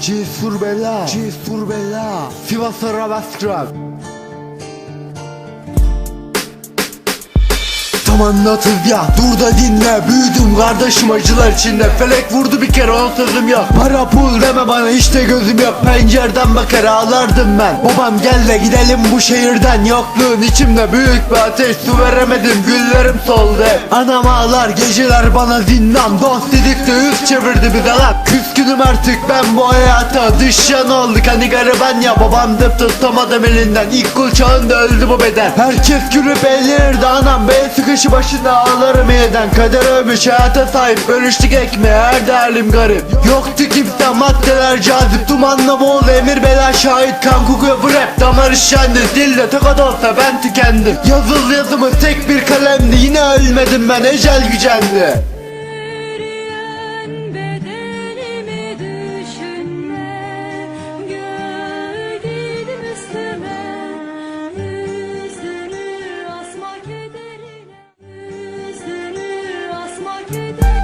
Cesur Bella. Cesur Bella. Sivas Arabeskrak Tam anlatıl ya. Dur da dinle. Büyüdüm kardeşim acılar içinde. Felek vurdu bir kere sözüm yok. Para pul deme bana işte gözüm yok. Pencereden bakar ağlardım ben. Babam gel de gidelim bu şehirden. Yokluğun içimde büyük bir ateş Su veremedim güllerim soldu. Anam ağlar geceler bana zindan. Dost dedik de yüz çevirdi bir dalak. Küskünüm artık ben bu hayata Dış yan olduk. Hani gariban ya Babam dıp tutamadım elinden. İlk kul çağında öldü bu beden. Herkes gülüp eğlenirdi anam Bey sıkışı başında ağlarım yeniden Kader ölmüş hayata sahip. Bölüştük ekmeği her halim garip. Yoktu kimse maddeler cazip. Dumanla boğul emir bela şahit Kan kokuyor bu rap damar işendi Dilde tokat olsa ben tükendim. Yazıl yazımı tek bir kalemdi. Yine ölmedim ben ecel gücendi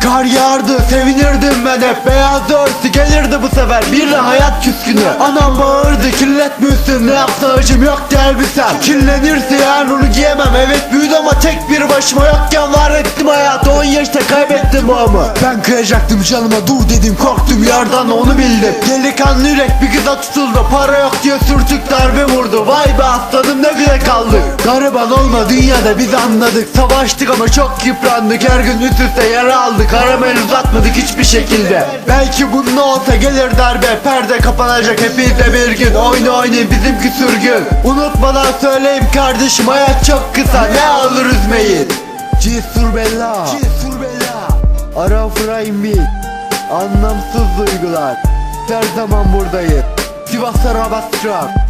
Kar yağardı sevinirdim ben hep. Beyaz örtü gelirdi bu sefer. Bir de hayat küskünü. Anam bağırdı kirletmiyorsun ne yapsa acım yok elbisem Kirlenirse yani onu giyemem. Evet büyüdü ama tek bir başıma yokken var ettim hayatı. 10 yaşta kaybettim bağımı Ben kıyacaktım canıma dur dedim korktum yardan onu bildim. Delikanlı yürek bir kıza tutuldu Para yok diye sürtük darbe vurdu. Vay be aslanım ne güne kaldık. Gariban olma dünyada biz anladık. Savaştık ama çok yıprandık. Her gün üst üste yara aldık. Aramel uzatmadık hiçbir şekilde. Belki bunun olsa gelir darbe. Perde kapanacak hepinize bir gün. Oyna oynayın bizimki sürgün. Unutmadan söyleyeyim kardeşim Hayat çok kısa. Ne alır üzmeyin Cesur Bella. Cesur Bella. Ara Anlamsız duygular. Her zaman buradayım. Sivas Arabastrak